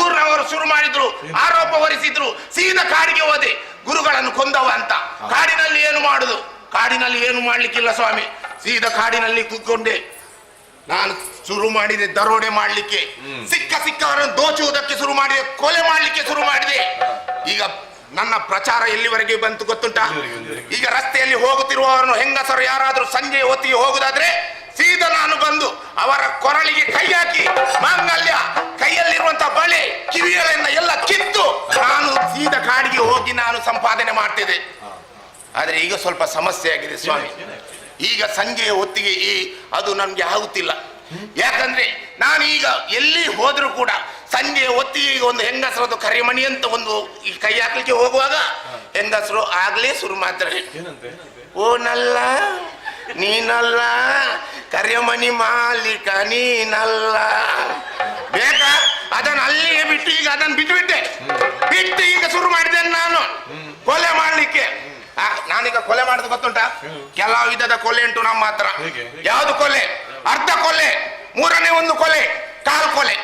ಊರಿನವರು ಶುರು ಮಾಡಿದ್ರು ಆರೋಪ ಹೊರಿಸಿದ್ರು ಸೀದಾ ಕಾಡಿಗೆ ಹೋದೆ. ಗುರುಗಳನ್ನು ಕೊಂದವ ಅಂತ. ಕಾಡಿನಲ್ಲಿ ಏನು ಮಾಡುದು? ಕಾಡಿನಲ್ಲಿ ಏನು ಮಾಡ್ಲಿಕ್ಕಿಲ್ಲ ಸ್ವಾಮಿ. ಸೀದಾ ಕಾಡಿನಲ್ಲಿ ಕೂತ್ಕೊಂಡೆ. ನಾನು ಶುರು ಮಾಡಿದೆ ದರೋಡೆ ಮಾಡ್ಲಿಕ್ಕೆ. ಸಿಕ್ಕ ಸಿಕ್ಕವರನ್ನು ದೋಚುವುದಕ್ಕೆ ಶುರು ಮಾಡಿದೆ ಕೊಲೆ ಮಾಡ್ಲಿಕ್ಕೆ ಶುರು ಮಾಡಿದೆ. ಈಗ ನನ್ನ ಪ್ರಚಾರ ಎಲ್ಲಿವರೆಗೆ ಬಂತು ಗೊತ್ತುಂಟ? ಈಗ ರಸ್ತೆಯಲ್ಲಿ ಹೋಗುತ್ತಿರುವವರನ್ನು ಹೆಂಗಸರು ಯಾರಾದ್ರೂ ಸಂಜೆ ಹೊತ್ತಿಗೆ ಹೋಗುದಾದ್ರೆ ಸೀದಾ ನಾನು ಬಂದು ಅವರ ಕೊರಳಿಗೆ ಕೈ ಹಾಕಿ ಕಾಡಿಗೆ ಹೋಗಿ ನಾನು ಸಂಪಾದನೆ ಮಾಡ್ತಿದ್ದೆ. ಆದ್ರೆ ಈಗ ಸ್ವಲ್ಪ ಸಮಸ್ಯೆ ಆಗಿದೆ ಸ್ವಾಮಿ. ಈಗ ಸಂಜೆಯ ಹೊತ್ತಿಗೆ ಈ ಅದು ನಮ್ಗೆ ಆಗುತ್ತಿಲ್ಲ. ಯಾಕಂದ್ರೆ ನಾನು ಈಗ ಎಲ್ಲಿ ಹೋದ್ರೂ ಕೂಡ ಸಂಜೆಯ ಹೊತ್ತಿಗೆ ಈಗ ಒಂದು ಹೆಂಗಸರದು ಕರಿಮಣಿ ಅಂತ ಒಂದು ಈ ಕೈ ಹಾಕ್ಲಿಕ್ಕೆ ಹೋಗುವಾಗ ಹೆಂಗಸರು ಆಗ್ಲೇ ಶುರು ಮಾಡ್ತಾರೆ. ಓ ನಲ್ಲ ನೀನಲ್ಲ ಕರಿಮಣಿ ಮಾಲೀಕ ನೀನಲ್ಲ. ಬೇಕಾ? ಅದನ್ನ ಅಲ್ಲಿಯೇ ಬಿಟ್ಟು ಈಗ ಅದನ್ನ ಬಿಟ್ಟು ನಾನೀಗ ಕೊಲೆ ಮಾಡುದು ಗೊತ್ತುಂಟಾ? ಕೆಲವು ವಿಧದ ಕೊಲೆ ಉಂಟು ನಮ್ಮ ಹತ್ರ? ಯಾವ್ದು ಕೊಲೆ? ಅರ್ಧ ಕೊಲೆ ಮೂರನೇ ಒಂದು ಕೊಲೆ ಕಾಲ್ ಕೊಲೆ.